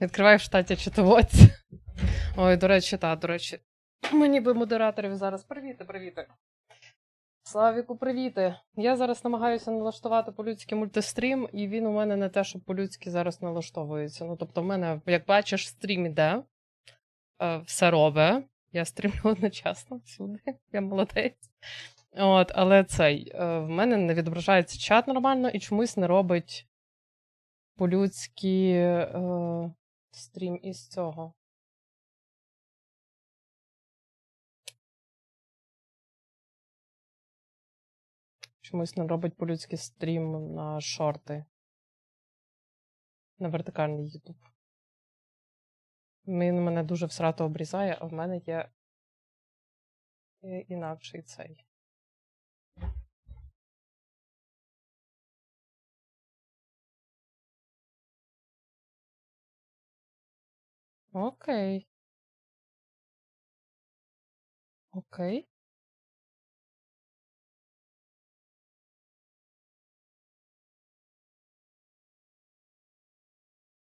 Відкриваю в штаті читоводця. Ой, до речі, та, до речі. Мені би модераторів зараз. Привіти, привіти. Славіку, привіти. Я зараз намагаюся налаштувати по-людськи мультистрім, і він у мене не те, що по-людськи зараз налаштовується. Ну, тобто, в мене, як бачиш, стрім іде, е, все робить. Я стрімлю одночасно всюди. Я молодець. От, але цей, е, в мене не відображається чат нормально і чомусь не робить по-людськи е, стрім із цього. Чомусь не робить по-людськи стрім на шорти. На вертикальний YouTube. Він мене дуже всрато обрізає, а в мене є є інакший цей. Окей. Окей.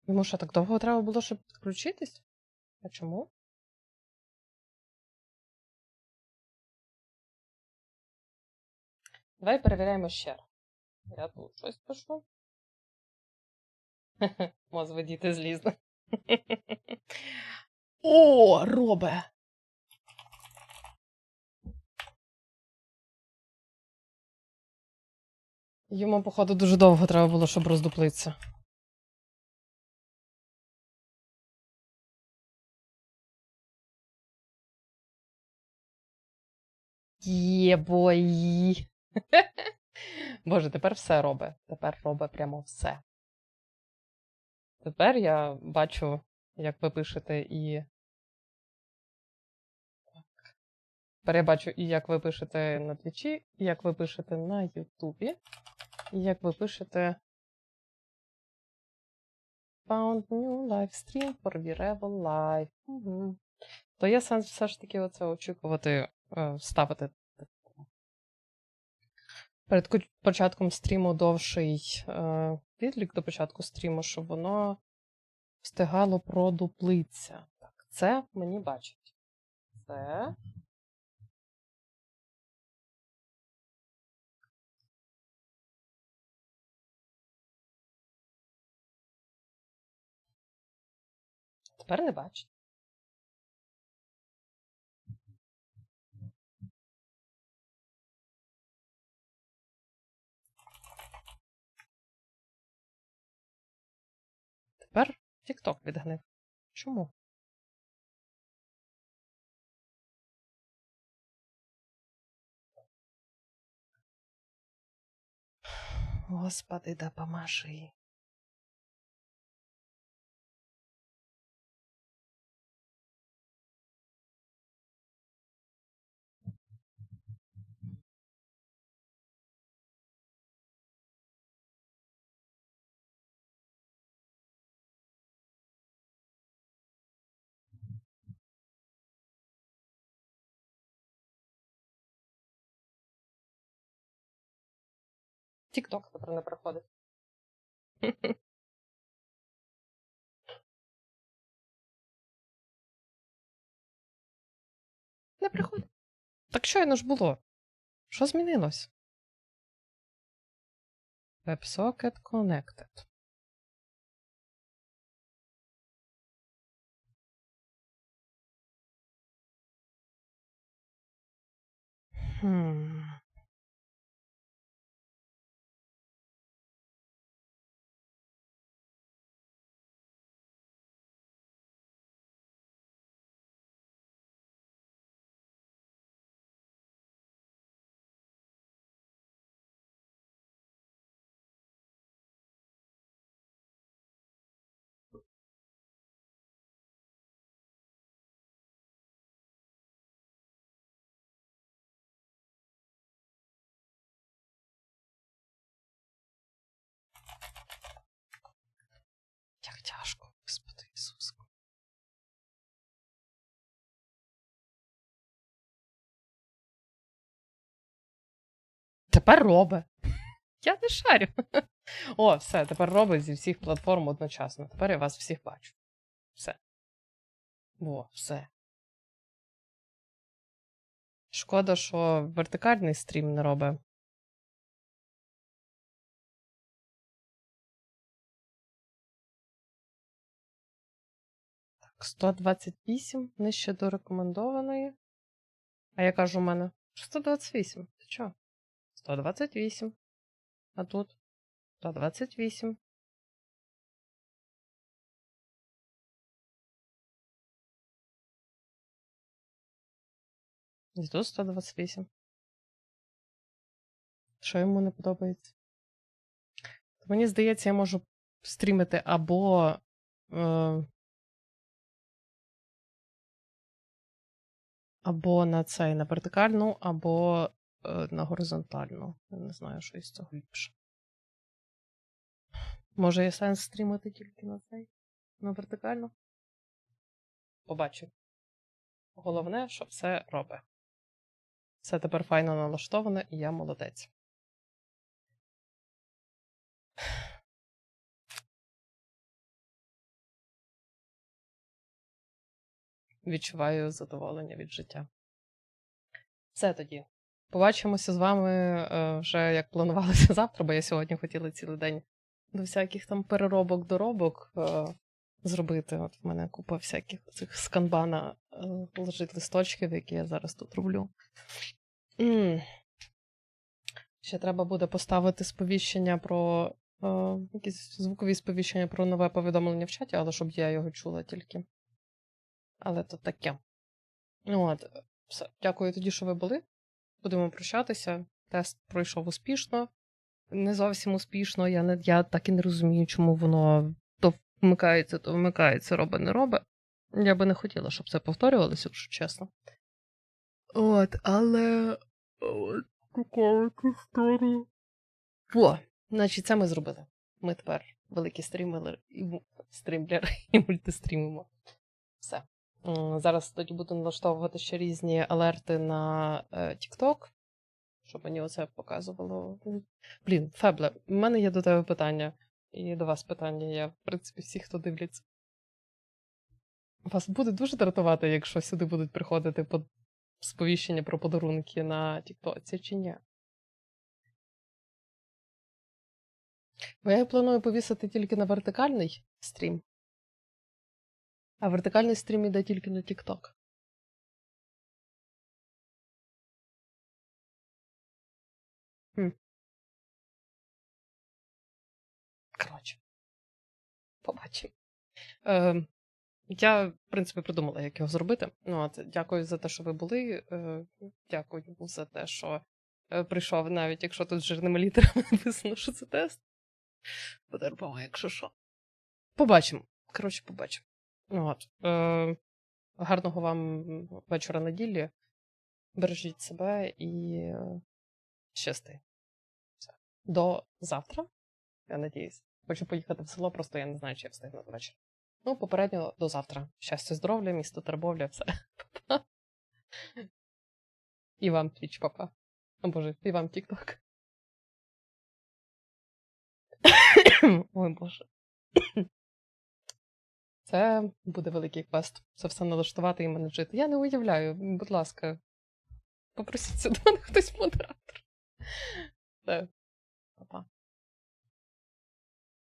Йому що, так довго треба було, щоб підключитись? А чому? Давай перевіряємо ще раз. Я тут щось пишу. Мозви діти злізли. О, робе! Йому, походу, дуже довго треба було, щоб роздуплитися. Єбой. Боже, тепер все робить. Тепер робить прямо все. Тепер я бачу, як ви пишете і. Тепер я бачу і як ви пишете на Твічі, і як ви пишете на Ютубі, і як ви пишете. Found new live stream for Virevo Live. Угу. То є сенс все ж таки оце очікувати, е, ставити перед початком стріму довший е, відлік до початку стріму, щоб воно встигало продуплитися. Так, це мені бачить. Це. Тепер не бачить. TikTok відгнив. Чому? Господи, допоможи. TikTok тепер не приходить. Не приходить. Так щойно ж було. Що змінилось? WebSocket Connected. Хм. Тяжко, Господи Ісуску. Тепер робить. Я не шарю. О, все, тепер робить зі всіх платформ одночасно. Тепер я вас всіх бачу. Все. Во, все. Шкода, що вертикальний стрім не робить. 128 нижче до рекомендованої. А яка ж у мене? 128. Ти чо? 128. А тут 128. І тут 128. Що йому не подобається? Мені здається, я можу стрімити або. Е, або на цей на вертикальну, або е, на горизонтальну. Я не знаю, що із цього ліпше. Може, є сенс стрімити тільки на цей? На вертикальну? Побачу. Головне, що все робить. Все тепер файно налаштоване, і я молодець. Відчуваю задоволення від життя. Все тоді. Побачимося з вами е, вже як планувалося завтра, бо я сьогодні хотіла цілий день до всяких там переробок, доробок е, зробити. От в мене купа всяких цих з канбана е, лежить листочків, які я зараз тут роблю. Ще треба буде поставити сповіщення про якісь звукові сповіщення про нове повідомлення в чаті, але щоб я його чула тільки. Але то таке. Ну от, все. Дякую тоді, що ви були. Будемо прощатися. Тест пройшов успішно. Не зовсім успішно. Я, не, я так і не розумію, чому воно то вмикається, то вмикається, робить, не робить. Я би не хотіла, щоб це повторювалося, якщо чесно. От, але. Історія. Значить, це ми зробили. Ми тепер великі стрімери і стрімлери і мультистрімимо. Все. Зараз тоді буду налаштовувати ще різні алерти на е, TikTok, щоб мені оце показувало. Блін, Фебле, в мене є до тебе питання. І до вас питання. Я, в принципі, всі, хто дивляться. Вас буде дуже дратувати, якщо сюди будуть приходити под... сповіщення про подарунки на Тіктоці чи ні? Бо я планую повісити тільки на вертикальний стрім. А вертикальний стрім іде тільки на TikTok. Хм. Коротше. Побачимо. Е, я, в принципі, придумала, як його зробити. Ну, от, дякую за те, що ви були. Е, дякую за те, що е, прийшов, навіть якщо тут жирними літерами написано, що це тест. Потерпимо, якщо що. Побачимо. Коротше, побачимо. От. Е, гарного вам вечора неділі. Бережіть себе і е, щасти. До завтра, я надіюсь. Хочу поїхати в село, просто я не знаю, чи я встигну до вечора. Ну, попередньо до завтра. Щастя, здоров'я, місто Тербовля, все. І вам твіч, папа. О боже, і вам тік-ток. Ой боже. Це буде великий квест. Це все налаштувати і менеджити. Я не уявляю, будь ласка. Попросіть сюди хтось модератор.